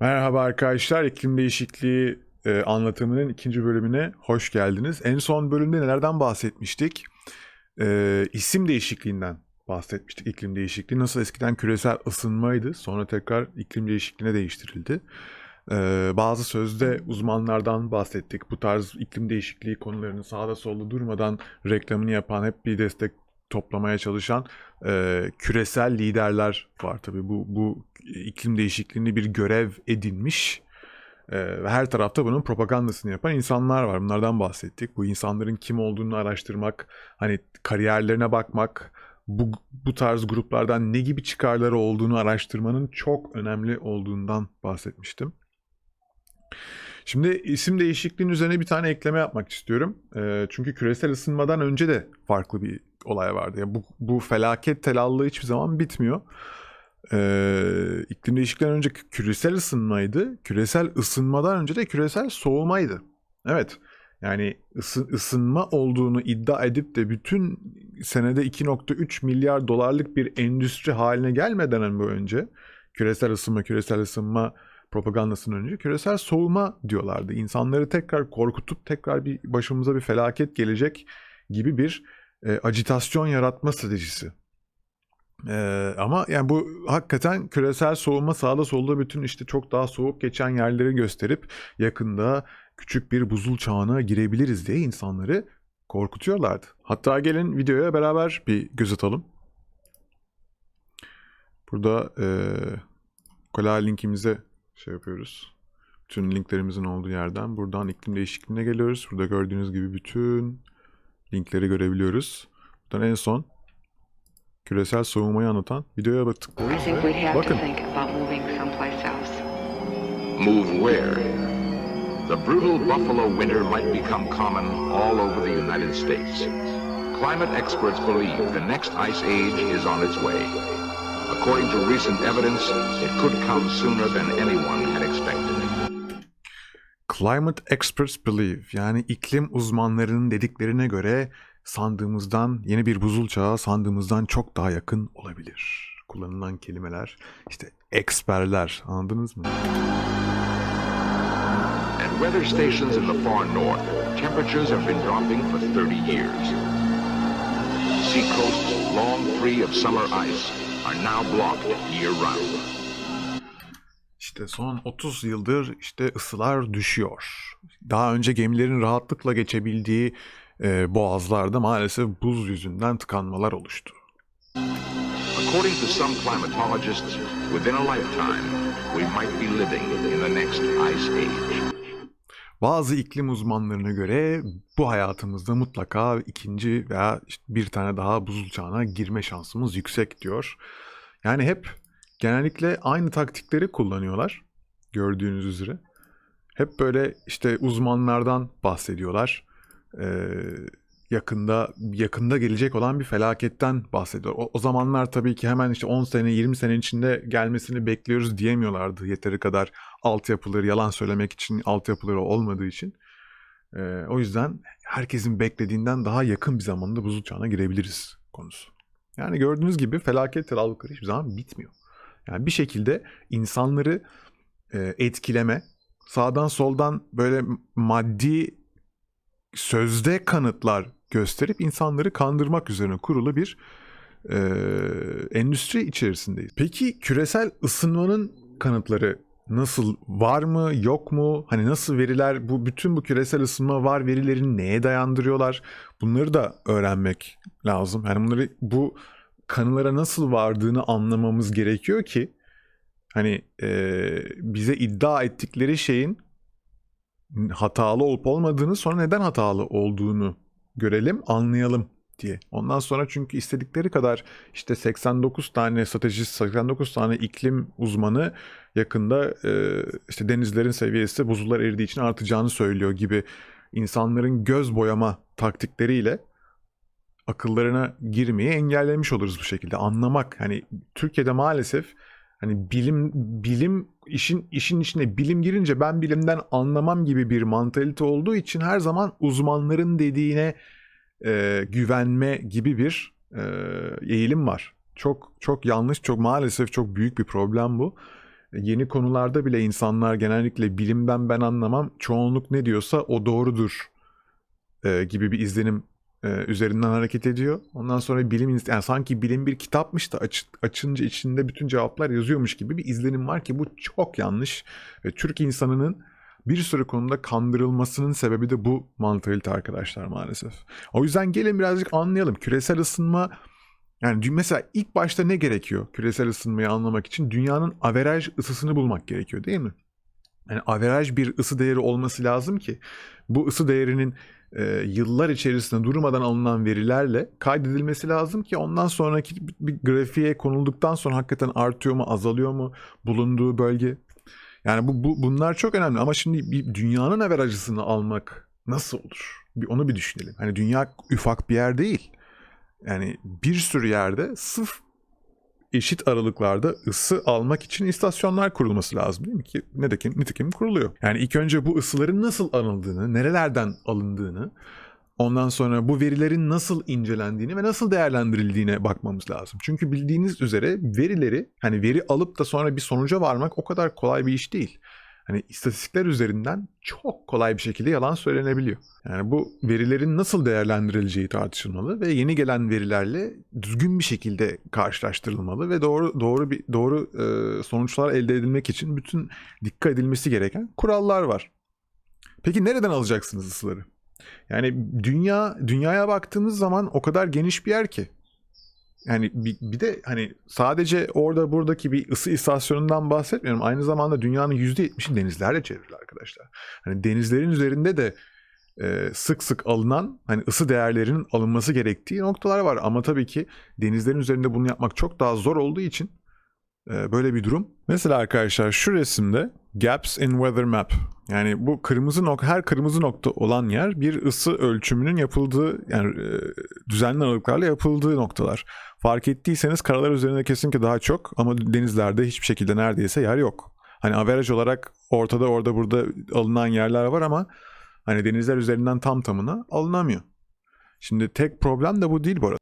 Merhaba arkadaşlar, iklim değişikliği e, anlatımının ikinci bölümüne hoş geldiniz. En son bölümde nelerden bahsetmiştik? E, isim değişikliğinden bahsetmiştik. İklim değişikliği nasıl eskiden küresel ısınmaydı, sonra tekrar iklim değişikliğine değiştirildi. E, bazı sözde uzmanlardan bahsettik. Bu tarz iklim değişikliği konularını sağda solda durmadan reklamını yapan, hep bir destek toplamaya çalışan e, küresel liderler var tabii. Bu, bu iklim değişikliğini bir görev edinmiş e, ve her tarafta bunun propagandasını yapan insanlar var. Bunlardan bahsettik. Bu insanların kim olduğunu araştırmak, hani kariyerlerine bakmak, bu, bu tarz gruplardan ne gibi çıkarları olduğunu araştırmanın çok önemli olduğundan bahsetmiştim. Şimdi isim değişikliğinin üzerine bir tane ekleme yapmak istiyorum. E, çünkü küresel ısınmadan önce de farklı bir olay vardı. Yani bu, bu felaket telallığı hiçbir zaman bitmiyor. Ee, iklim değişikliğinden önce küresel ısınmaydı. Küresel ısınmadan önce de küresel soğumaydı. Evet. Yani ısı, ısınma olduğunu iddia edip de bütün senede 2.3 milyar dolarlık bir endüstri haline gelmeden önce küresel ısınma, küresel ısınma propagandasından önce küresel soğuma diyorlardı. İnsanları tekrar korkutup tekrar bir başımıza bir felaket gelecek gibi bir e, acitasyon yaratma stratejisi. E, ama yani bu hakikaten küresel soğuma sağda solda bütün işte çok daha soğuk geçen yerleri gösterip yakında küçük bir buzul çağına girebiliriz diye insanları korkutuyorlardı. Hatta gelin videoya beraber bir göz atalım. Burada e, kolay linkimize şey yapıyoruz. Bütün linklerimizin olduğu yerden buradan iklim değişikliğine geliyoruz. Burada gördüğünüz gibi bütün linkleri görebiliyoruz. Buradan en son küresel soğumayı anlatan videoya to bakın. Move where? The brutal buffalo winter might become common all over the United States. Climate experts believe the next ice age is on its way. According to recent evidence, it could come sooner than anyone had expected. Climate experts believe yani iklim uzmanlarının dediklerine göre sandığımızdan yeni bir buzul çağı sandığımızdan çok daha yakın olabilir. Kullanılan kelimeler işte eksperler anladınız mı? At weather stations in the far north, temperatures have been dropping for 30 years. Seacoasts long free of summer ice are now blocked year-round. İşte son 30 yıldır işte ısılar düşüyor. Daha önce gemilerin rahatlıkla geçebildiği e, boğazlarda maalesef buz yüzünden tıkanmalar oluştu. According to some climatologists, within a lifetime, we might be living in the next ice age. Bazı iklim uzmanlarına göre bu hayatımızda mutlaka ikinci veya işte bir tane daha buzul çağına girme şansımız yüksek diyor. Yani hep genellikle aynı taktikleri kullanıyorlar gördüğünüz üzere. Hep böyle işte uzmanlardan bahsediyorlar. Ee, yakında yakında gelecek olan bir felaketten bahsediyor. O, o zamanlar tabii ki hemen işte 10 sene 20 sene içinde gelmesini bekliyoruz diyemiyorlardı. Yeteri kadar altyapıları yalan söylemek için altyapıları olmadığı için. Ee, o yüzden herkesin beklediğinden daha yakın bir zamanda buzul çağına girebiliriz konusu. Yani gördüğünüz gibi felaket telallıkları hiçbir zaman bitmiyor. Yani bir şekilde insanları e, etkileme, sağdan soldan böyle maddi sözde kanıtlar gösterip insanları kandırmak üzerine kurulu bir e, endüstri içerisindeyiz. Peki küresel ısınmanın kanıtları nasıl var mı yok mu? Hani nasıl veriler bu bütün bu küresel ısınma var verilerini neye dayandırıyorlar? Bunları da öğrenmek lazım. Yani bunları bu kanılara nasıl vardığını anlamamız gerekiyor ki hani e, bize iddia ettikleri şeyin hatalı olup olmadığını sonra neden hatalı olduğunu görelim, anlayalım diye. Ondan sonra çünkü istedikleri kadar işte 89 tane stratejist, 89 tane iklim uzmanı yakında e, işte denizlerin seviyesi buzullar eridiği için artacağını söylüyor gibi insanların göz boyama taktikleriyle akıllarına girmeyi engellemiş oluruz bu şekilde. Anlamak hani Türkiye'de maalesef hani bilim bilim işin işin içine bilim girince ben bilimden anlamam gibi bir mantalite olduğu için her zaman uzmanların dediğine e, güvenme gibi bir e, eğilim var. Çok çok yanlış, çok maalesef çok büyük bir problem bu. yeni konularda bile insanlar genellikle bilimden ben anlamam, çoğunluk ne diyorsa o doğrudur e, gibi bir izlenim e, üzerinden hareket ediyor. Ondan sonra bilim yani sanki bilim bir kitapmış da aç- açınca içinde bütün cevaplar yazıyormuş gibi bir izlenim var ki bu çok yanlış. Ve Türk insanının bir sürü konuda kandırılmasının sebebi de bu mantalite arkadaşlar maalesef. O yüzden gelin birazcık anlayalım. Küresel ısınma yani mesela ilk başta ne gerekiyor küresel ısınmayı anlamak için? Dünyanın averaj ısısını bulmak gerekiyor değil mi? Yani averaj bir ısı değeri olması lazım ki bu ısı değerinin e, yıllar içerisinde durmadan alınan verilerle kaydedilmesi lazım ki ondan sonraki bir, grafiğe konulduktan sonra hakikaten artıyor mu, azalıyor mu bulunduğu bölge. Yani bu, bu bunlar çok önemli ama şimdi bir dünyanın averajısını almak nasıl olur? Bir onu bir düşünelim. Hani dünya ufak bir yer değil. Yani bir sürü yerde sırf eşit aralıklarda ısı almak için istasyonlar kurulması lazım değil mi ki ne de ki nitekim kuruluyor. Yani ilk önce bu ısıların nasıl alındığını, nerelerden alındığını, ondan sonra bu verilerin nasıl incelendiğini ve nasıl değerlendirildiğine bakmamız lazım. Çünkü bildiğiniz üzere verileri hani veri alıp da sonra bir sonuca varmak o kadar kolay bir iş değil. Hani istatistikler üzerinden çok kolay bir şekilde yalan söylenebiliyor. Yani bu verilerin nasıl değerlendirileceği tartışılmalı ve yeni gelen verilerle düzgün bir şekilde karşılaştırılmalı ve doğru doğru bir doğru e, sonuçlar elde edilmek için bütün dikkat edilmesi gereken kurallar var. Peki nereden alacaksınız ısıları? Yani dünya dünyaya baktığımız zaman o kadar geniş bir yer ki. Yani bir, bir de hani sadece orada buradaki bir ısı istasyonundan bahsetmiyorum. Aynı zamanda dünyanın %70'i denizlerle çevrili arkadaşlar. Hani denizlerin üzerinde de e, sık sık alınan hani ısı değerlerinin alınması gerektiği noktalar var. Ama tabii ki denizlerin üzerinde bunu yapmak çok daha zor olduğu için e, böyle bir durum. Mesela arkadaşlar şu resimde gaps in weather map. Yani bu kırmızı nokta her kırmızı nokta olan yer bir ısı ölçümünün yapıldığı yani e, düzenli aralıklarla yapıldığı noktalar. Fark ettiyseniz karalar üzerinde kesinlikle daha çok ama denizlerde hiçbir şekilde neredeyse yer yok. Hani averaj olarak ortada orada burada alınan yerler var ama hani denizler üzerinden tam tamına alınamıyor. Şimdi tek problem de bu değil bu arada.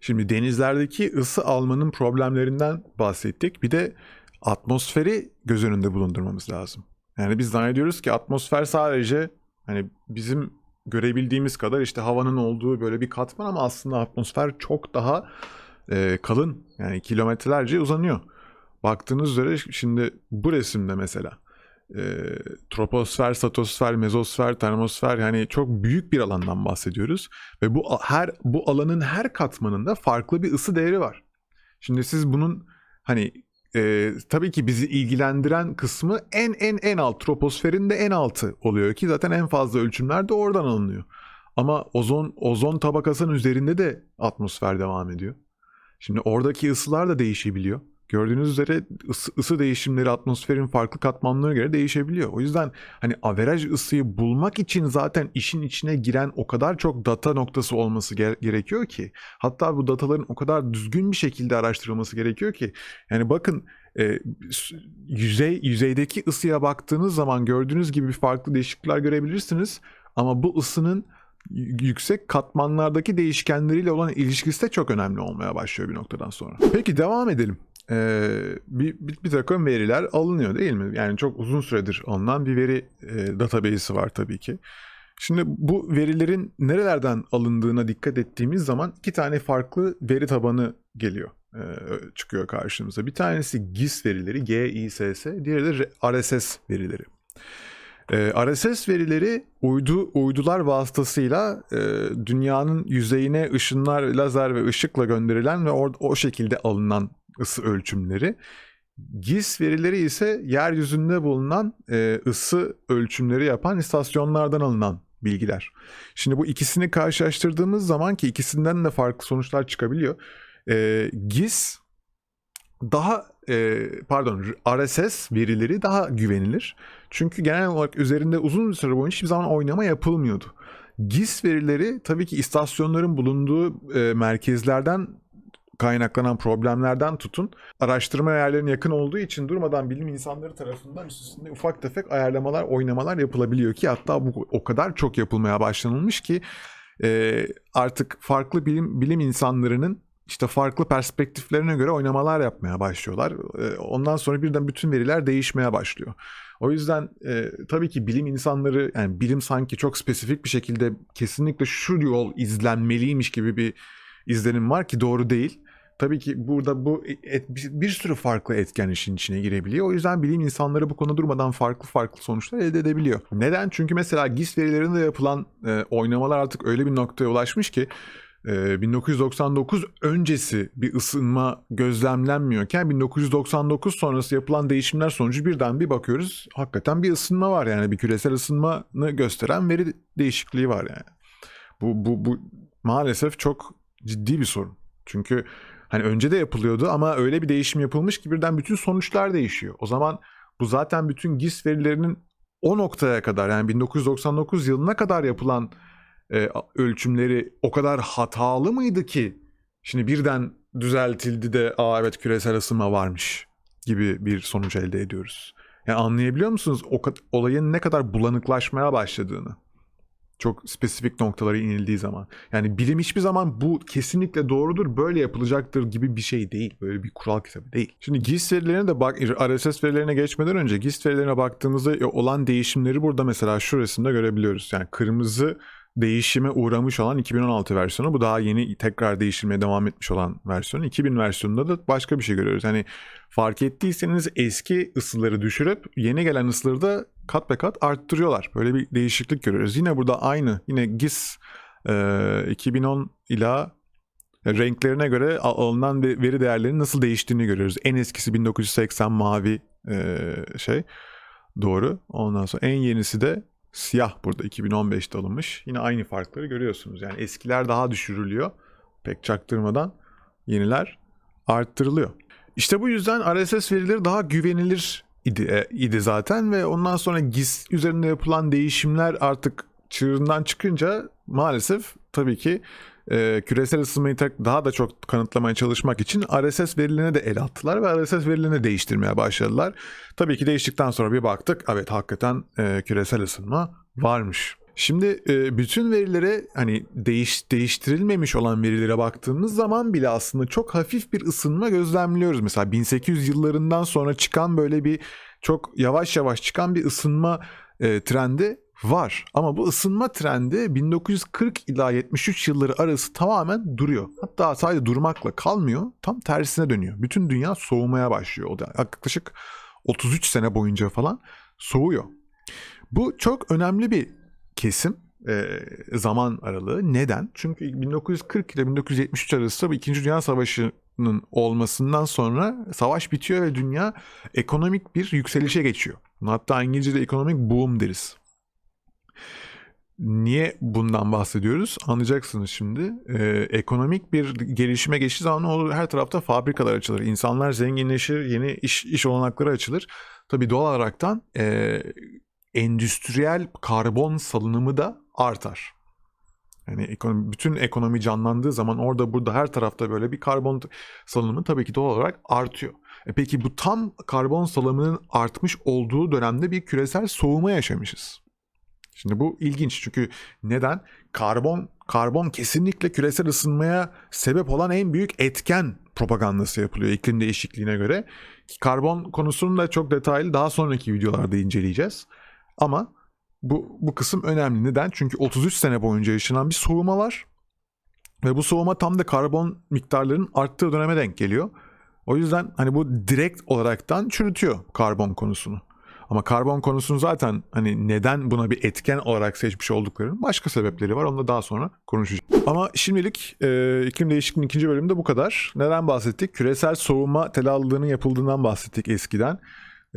Şimdi denizlerdeki ısı almanın problemlerinden bahsettik. Bir de atmosferi göz önünde bulundurmamız lazım. Yani biz zannediyoruz ki atmosfer sadece hani bizim görebildiğimiz kadar işte havanın olduğu böyle bir katman ama aslında atmosfer çok daha e, kalın. Yani kilometrelerce uzanıyor. Baktığınız üzere şimdi bu resimde mesela e, troposfer, statosfer, mezosfer, termosfer yani çok büyük bir alandan bahsediyoruz ve bu her bu alanın her katmanında farklı bir ısı değeri var. Şimdi siz bunun hani e, tabii ki bizi ilgilendiren kısmı en en en alt troposferin de en altı oluyor ki zaten en fazla ölçümler de oradan alınıyor. Ama ozon ozon tabakasının üzerinde de atmosfer devam ediyor. Şimdi oradaki ısılar da değişebiliyor. Gördüğünüz üzere ısı, ısı değişimleri atmosferin farklı katmanlarına göre değişebiliyor. O yüzden hani averaj ısıyı bulmak için zaten işin içine giren o kadar çok data noktası olması ge- gerekiyor ki. Hatta bu dataların o kadar düzgün bir şekilde araştırılması gerekiyor ki. Yani bakın e, yüzey yüzeydeki ısıya baktığınız zaman gördüğünüz gibi farklı değişiklikler görebilirsiniz. Ama bu ısının yüksek katmanlardaki değişkenleriyle olan ilişkisi de çok önemli olmaya başlıyor bir noktadan sonra. Peki devam edelim. Ee, bir, bir, bir takım veriler alınıyor değil mi? Yani çok uzun süredir alınan bir veri e, database'i var tabii ki. Şimdi bu verilerin nerelerden alındığına dikkat ettiğimiz zaman iki tane farklı veri tabanı geliyor, e, çıkıyor karşımıza. Bir tanesi GIS verileri, G-I-S-S, diğeri de RSS verileri. Ee, RSS verileri uydu uydular vasıtasıyla e, dünyanın yüzeyine ışınlar, lazer ve ışıkla gönderilen ve or- o şekilde alınan ısı ölçümleri. GIS verileri ise yeryüzünde bulunan e, ısı ölçümleri yapan istasyonlardan alınan bilgiler. Şimdi bu ikisini karşılaştırdığımız zaman ki ikisinden de farklı sonuçlar çıkabiliyor. E, GIS daha e, pardon RSS verileri daha güvenilir. Çünkü genel olarak üzerinde uzun bir süre boyunca hiçbir zaman oynama yapılmıyordu. GIS verileri tabii ki istasyonların bulunduğu e, merkezlerden kaynaklanan problemlerden tutun araştırma yerlerine yakın olduğu için durmadan bilim insanları tarafından üstünde ufak tefek ayarlamalar, oynamalar yapılabiliyor ki hatta bu o kadar çok yapılmaya başlanılmış ki e, artık farklı bilim bilim insanlarının işte farklı perspektiflerine göre oynamalar yapmaya başlıyorlar. E, ondan sonra birden bütün veriler değişmeye başlıyor. O yüzden e, tabii ki bilim insanları yani bilim sanki çok spesifik bir şekilde kesinlikle şu yol izlenmeliymiş gibi bir izlenim var ki doğru değil. Tabii ki burada bu et, bir, sürü farklı etken işin içine girebiliyor. O yüzden bilim insanları bu konuda durmadan farklı farklı sonuçlar elde edebiliyor. Neden? Çünkü mesela GIS verilerinde yapılan e, oynamalar artık öyle bir noktaya ulaşmış ki e, 1999 öncesi bir ısınma gözlemlenmiyorken 1999 sonrası yapılan değişimler sonucu birden bir bakıyoruz hakikaten bir ısınma var yani bir küresel ısınmanı gösteren veri değişikliği var yani. Bu, bu, bu maalesef çok ciddi bir sorun. Çünkü hani önce de yapılıyordu ama öyle bir değişim yapılmış ki birden bütün sonuçlar değişiyor. O zaman bu zaten bütün GIS verilerinin o noktaya kadar yani 1999 yılına kadar yapılan e, ölçümleri o kadar hatalı mıydı ki şimdi birden düzeltildi de aa evet küresel ısınma varmış gibi bir sonuç elde ediyoruz. Yani anlayabiliyor musunuz o olayın ne kadar bulanıklaşmaya başladığını? Çok spesifik noktalara inildiği zaman. Yani bilim hiçbir zaman bu kesinlikle doğrudur, böyle yapılacaktır gibi bir şey değil. Böyle bir kural kitabı değil. Şimdi GIS verilerine de bak, RSS verilerine geçmeden önce GIS verilerine baktığımızda olan değişimleri burada mesela şu resimde görebiliyoruz. Yani kırmızı değişime uğramış olan 2016 versiyonu. Bu daha yeni tekrar değişilmeye devam etmiş olan versiyonu. 2000 versiyonunda da başka bir şey görüyoruz. Hani fark ettiyseniz eski ısıları düşürüp yeni gelen ısıları da kat be kat arttırıyorlar. Böyle bir değişiklik görüyoruz. Yine burada aynı. Yine GIS e, 2010 ila renklerine göre al- alınan ve- veri değerlerinin nasıl değiştiğini görüyoruz. En eskisi 1980 mavi e, şey. Doğru. Ondan sonra en yenisi de siyah burada 2015'te alınmış. Yine aynı farkları görüyorsunuz. Yani eskiler daha düşürülüyor. Pek çaktırmadan yeniler arttırılıyor. İşte bu yüzden RSS verileri daha güvenilir idi, e, idi zaten ve ondan sonra GIS üzerinde yapılan değişimler artık çığırından çıkınca maalesef tabii ki e, küresel ısınmayı daha da çok kanıtlamaya çalışmak için RSS verilerine de el attılar ve RSS verilerini değiştirmeye başladılar. Tabii ki değiştikten sonra bir baktık evet hakikaten e, küresel ısınma varmış. Şimdi e, bütün verilere hani değiş, değiştirilmemiş olan verilere baktığımız zaman bile aslında çok hafif bir ısınma gözlemliyoruz. Mesela 1800 yıllarından sonra çıkan böyle bir çok yavaş yavaş çıkan bir ısınma e, trendi var. Ama bu ısınma trendi 1940 ila 73 yılları arası tamamen duruyor. Hatta sadece durmakla kalmıyor. Tam tersine dönüyor. Bütün dünya soğumaya başlıyor. O da yaklaşık 33 sene boyunca falan soğuyor. Bu çok önemli bir kesim e, zaman aralığı. Neden? Çünkü 1940 ile 1973 arası bu İkinci Dünya Savaşı'nın olmasından sonra savaş bitiyor ve dünya ekonomik bir yükselişe geçiyor. Hatta İngilizce'de ekonomik boom deriz. Niye bundan bahsediyoruz? Anlayacaksınız şimdi. Ee, ekonomik bir gelişime geçtiği zaman olur? Her tarafta fabrikalar açılır. İnsanlar zenginleşir, yeni iş, iş olanakları açılır. Tabii doğal olaraktan e, endüstriyel karbon salınımı da artar. Yani ekonomi, bütün ekonomi canlandığı zaman orada burada her tarafta böyle bir karbon salınımı tabii ki doğal olarak artıyor. E peki bu tam karbon salımının artmış olduğu dönemde bir küresel soğuma yaşamışız. Şimdi bu ilginç çünkü neden? Karbon karbon kesinlikle küresel ısınmaya sebep olan en büyük etken propagandası yapılıyor iklim değişikliğine göre. Karbon konusunu da çok detaylı daha sonraki videolarda inceleyeceğiz. Ama bu, bu kısım önemli. Neden? Çünkü 33 sene boyunca yaşanan bir soğuma var. Ve bu soğuma tam da karbon miktarlarının arttığı döneme denk geliyor. O yüzden hani bu direkt olaraktan çürütüyor karbon konusunu. Ama karbon konusunu zaten hani neden buna bir etken olarak seçmiş olduklarının başka sebepleri var. Onu da daha sonra konuşacağız. Ama şimdilik e, iklim değişikliğinin ikinci bölümünde bu kadar. Neden bahsettik? Küresel soğuma telallığının yapıldığından bahsettik eskiden.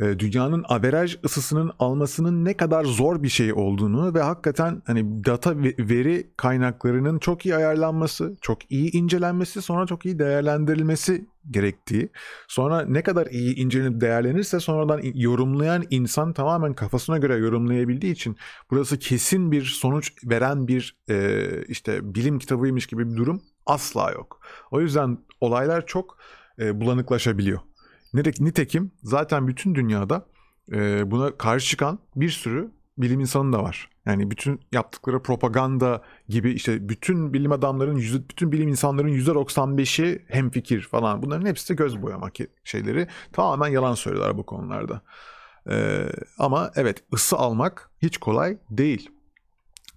E, dünyanın averaj ısısının almasının ne kadar zor bir şey olduğunu ve hakikaten hani data ve veri kaynaklarının çok iyi ayarlanması, çok iyi incelenmesi, sonra çok iyi değerlendirilmesi gerektiği, sonra ne kadar iyi incelenip değerlenirse sonradan yorumlayan insan tamamen kafasına göre yorumlayabildiği için burası kesin bir sonuç veren bir e, işte bilim kitabıymış gibi bir durum asla yok. O yüzden olaylar çok e, bulanıklaşabiliyor. Nite- Nitekim zaten bütün dünyada e, buna karşı çıkan bir sürü bilim insanı da var. Yani bütün yaptıkları propaganda gibi işte bütün bilim adamların, yüzde- bütün bilim insanların %95'i hemfikir falan. Bunların hepsi de göz boyamak şeyleri. Tamamen yalan söylüyorlar bu konularda. Ee, ama evet ısı almak hiç kolay değil.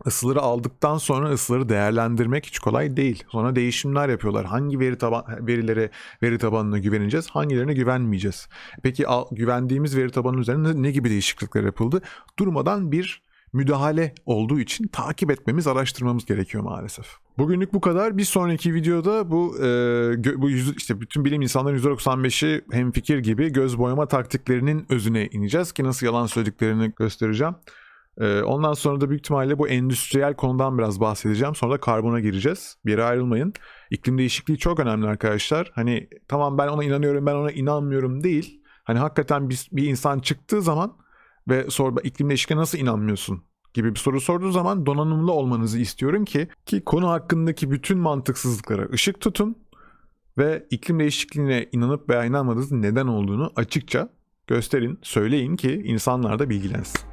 Isıları aldıktan sonra ısıları değerlendirmek hiç kolay değil. Sonra değişimler yapıyorlar. Hangi veri taban verilere, veri tabanına güveneceğiz, hangilerine güvenmeyeceğiz? Peki güvendiğimiz veri tabanı üzerinde ne gibi değişiklikler yapıldı? Durmadan bir müdahale olduğu için takip etmemiz, araştırmamız gerekiyor maalesef. Bugünlük bu kadar. Bir sonraki videoda bu e, bu yüz, işte bütün bilim insanların %95'i hemfikir gibi göz boyama taktiklerinin özüne ineceğiz ki nasıl yalan söylediklerini göstereceğim. Ee, ondan sonra da büyük ihtimalle bu endüstriyel konudan biraz bahsedeceğim. Sonra da karbona gireceğiz. Bir yere ayrılmayın. İklim değişikliği çok önemli arkadaşlar. Hani tamam ben ona inanıyorum, ben ona inanmıyorum değil. Hani hakikaten bir, bir insan çıktığı zaman ve sonra iklim değişikliğine nasıl inanmıyorsun gibi bir soru sorduğu zaman donanımlı olmanızı istiyorum ki ki konu hakkındaki bütün mantıksızlıklara ışık tutun ve iklim değişikliğine inanıp veya inanmadığınız neden olduğunu açıkça gösterin, söyleyin ki insanlar da bilgilensin.